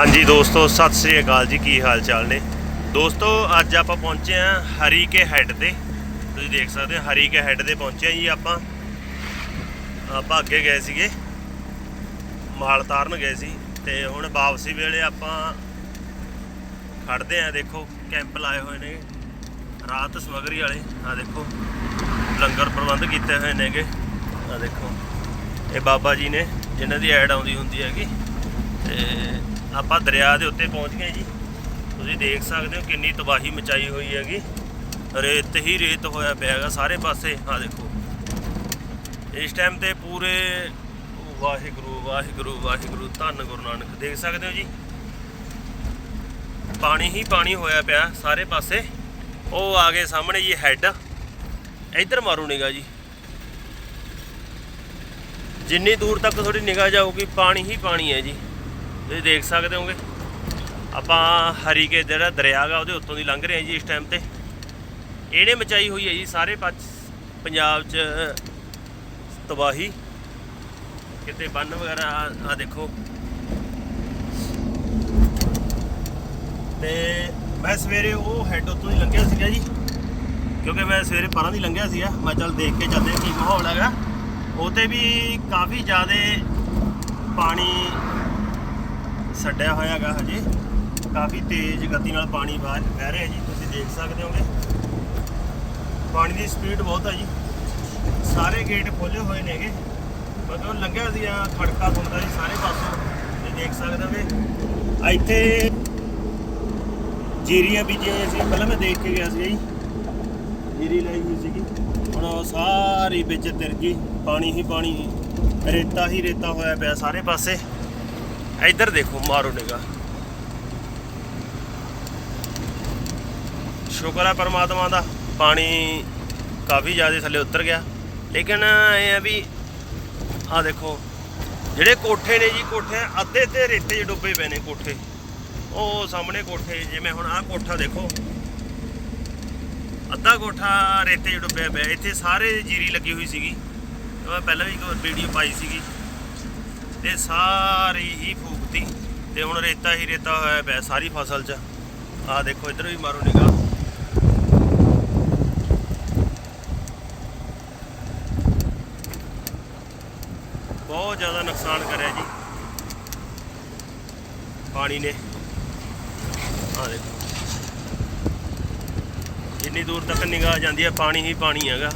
ਹਾਂਜੀ ਦੋਸਤੋ, ਸਤਿ ਸ੍ਰੀ ਅਕਾਲ ਜੀ, ਕੀ ਹਾਲ ਚਾਲ ਨੇ? ਦੋਸਤੋ, ਅੱਜ ਆਪਾਂ ਪਹੁੰਚੇ ਆ ਹਰੀ ਕੇ ਹੈੱਡ ਤੇ। ਤੁਸੀਂ ਦੇਖ ਸਕਦੇ ਹੋ ਹਰੀ ਕੇ ਹੈੱਡ ਤੇ ਪਹੁੰਚੇ ਆ ਜੀ ਆਪਾਂ। ਆਪਾਂ ਅੱਗੇ ਗਏ ਸੀਗੇ, ਮਾਲ ਤਾਰਨ ਗਏ ਸੀ ਤੇ ਹੁਣ ਵਾਪਸੀ ਵੇਲੇ ਆਪਾਂ ਖੜਦੇ ਆ ਦੇਖੋ, ਕੈਂਪ ਲਾਏ ਹੋਏ ਨੇ। ਰਾਤ ਸਮਗਰੀ ਵਾਲੇ ਆ ਦੇਖੋ, ਲੰਗਰ ਪ੍ਰਬੰਧ ਕੀਤੇ ਹੋਏ ਨੇਗੇ। ਆ ਦੇਖੋ, ਇਹ ਬਾਬਾ ਜੀ ਨੇ, ਜਿਨ੍ਹਾਂ ਦੀ ਐਡ ਆਉਂਦੀ ਹੁੰਦੀ ਹੈਗੀ, ਤੇ ਆਪਾਂ ਦਰਿਆ ਦੇ ਉੱਤੇ ਪਹੁੰਚ ਗਏ ਜੀ। ਤੁਸੀਂ ਦੇਖ ਸਕਦੇ ਹੋ ਕਿੰਨੀ ਤਬਾਹੀ ਮਚਾਈ ਹੋਈ ਹੈਗੀ। ਰੇਤ ਹੀ ਰੇਤ ਹੋਇਆ ਪਿਆ ਹੈਗਾ ਸਾਰੇ ਪਾਸੇ। ਆ ਦੇਖੋ। ਇਸ ਟਾਈਮ ਤੇ ਪੂਰੇ ਵਾਹਿਗੁਰੂ ਵਾਹਿਗੁਰੂ ਵਾਹਿਗੁਰੂ, ਧੰਨ ਗੁਰੂ ਨਾਨਕ। ਦੇਖ ਸਕਦੇ ਹੋ ਜੀ। ਪਾਣੀ ਹੀ ਪਾਣੀ ਹੋਇਆ ਪਿਆ ਸਾਰੇ ਪਾਸੇ। ਉਹ ਆ ਗਏ ਸਾਹਮਣੇ ਜੀ ਹੈੱਡ ਇੱਧਰ ਮਾਰੂ ਨਿਗਾ ਜੀ। ਜਿੰਨੀ ਦੂਰ ਤੱਕ ਤੁਹਾਡੀ ਨਿਗਾਹ ਜਾਊਗੀ, ਪਾਣੀ ਹੀ ਪਾਣੀ ਹੈ ਜੀ। ਤੁਸੀਂ ਦੇਖ ਸਕਦੇ ਹੋਗੇ। ਆਪਾਂ ਹਰੀ ਕੇ ਜਿਹੜਾ ਦਰਿਆ ਗਾ, ਉਹਦੇ ਉੱਤੋਂ ਦੀ ਲੰਘ ਰਹੇ ਹਾਂ ਜੀ ਇਸ ਟਾਈਮ ਤੇ। ਇਹਨੇ ਮਚਾਈ ਹੋਈ ਹੈ ਜੀ ਸਾਰੇ ਪੱਛ, ਪੰਜਾਬ 'ਚ, ਤਬਾਹੀ। ਕਿਤੇ ਬੰਨ ਵਗੈਰਾ ਆ ਦੇਖੋ। ਤੇ ਮੈਂ ਸਵੇਰੇ ਉਹ ਹੈੱਡ ਉੱਤੋਂ ਹੀ ਲੰਘਿਆ ਸੀਗਾ ਜੀ। ਕਿਉਂਕਿ ਮੈਂ ਸਵੇਰੇ ਪਰਾਂ ਦੀ ਲੰਘਿਆ ਸੀਗਾ। ਮੈਂ ਚੱਲ ਦੇਖ ਕੇ ਚੱਲਦੇ ਕੀ ਮਾਹੌਲ ਹੈਗਾ। ਉਹ ਵੀ ਕਾਫੀ ਜ਼ਿਆਦਾ ਪਾਣੀ ਛੱਡਿਆ ਹੋਇਆ ਹੈਗਾ ਹਜੇ। ਕਾਫੀ ਤੇਜ਼ ਗਤੀ ਨਾਲ ਪਾਣੀ ਬਾਹਰ ਵਹਿ ਰਿਹਾ ਜੀ, ਤੁਸੀਂ ਦੇਖ ਸਕਦੇ ਹੋਗੇ। ਪਾਣੀ ਦੀ ਸਪੀਡ ਬਹੁਤ ਆ ਜੀ। ਸਾਰੇ ਗੇਟ ਖੋਲੇ ਹੋਏ ਨੇਗੇ। ਮਤਲਬ ਲੰਘਿਆ ਸੀ ਆ ਖੜਕਾ ਹੁੰਦਾ ਜੀ ਸਾਰੇ ਪਾਸੋਂ। ਤੁਸੀਂ ਦੇਖ ਸਕਦੇ ਹੋਗੇ। ਇੱਥੇ ਜੀਰੀਆਂ ਬੀਜੀਆਂ ਹੋਈਆਂ ਸੀ। ਪਹਿਲਾਂ ਮੈਂ ਦੇਖ ਕੇ ਗਿਆ ਸੀ ਜੀ। ਜੀਰੀ ਲਾਈ ਹੋਈ ਸੀਗੀ। ਹੁਣ ਉਹ ਸਾਰੀ ਵਿੱਚ ਤਿਰ ਗਈ। ਪਾਣੀ ਹੀ ਪਾਣੀ। ਰੇਤਾ ਹੀ ਰੇਤਾ ਹੋਇਆ ਪਿਆ ਸਾਰੇ ਪਾਸੇ। ਇੱਧਰ ਦੇਖੋ, ਮਾਰੋ ਨਿਗਾ ਸ਼ੁਕਰ ਹੈ ਪਰਮਾਤਮਾ ਦਾ, ਪਾਣੀ ਕਾਫੀ ਜ਼ਿਆਦਾ ਥੱਲੇ ਉਤਰ ਗਿਆ। ਲੇਕਿਨ ਇਹ ਆ ਵੀ ਆ ਦੇਖੋ, ਜਿਹੜੇ ਕੋਠੇ ਨੇ ਜੀ, ਕੋਠੇ ਅੱਧੇ ਤੇ ਰੇਤੇ 'ਚ ਡੁੱਬੇ ਪਏ ਨੇ ਕੋਠੇ। ਉਹ ਸਾਹਮਣੇ ਕੋਠੇ ਜਿਵੇਂ ਹੁਣ ਆਹ ਕੋਠਾ ਦੇਖੋ, ਅੱਧਾ ਕੋਠਾ ਰੇਤੇ 'ਚ ਡੁੱਬਿਆ ਪਿਆ। ਇੱਥੇ ਸਾਰੇ ਜੀਰੀ ਲੱਗੀ ਹੋਈ ਸੀਗੀ। ਮੈਂ ਪਹਿਲਾਂ ਵੀ ਇੱਕ ਵੀਡੀਓ ਪਾਈ ਸੀਗੀ। ਤੇ ਸਾਰੀ ਹੀ ਫੂਕਤੀ ਤੇ ਹੁਣ ਰੇਤਾ ਹੀ ਰੇਤਾ ਹੋਇਆ ਪਿਆ ਸਾਰੀ ਫਸਲ 'ਚ। ਆਹ ਦੇਖੋ, ਇੱਧਰ ਵੀ ਮਾਰੋ ਨਿਗਾਹ। ਬਹੁਤ ਜ਼ਿਆਦਾ ਨੁਕਸਾਨ ਕਰਿਆ ਜੀ। ਪਾਣੀ ਨੇ। ਆਹ ਦੇਖੋ। ਜਿੰਨੀ ਦੂਰ ਤੱਕ ਨਿਗਾਹ ਜਾਂਦੀ ਹੈ, ਪਾਣੀ ਹੀ ਪਾਣੀ ਹੈਗਾ।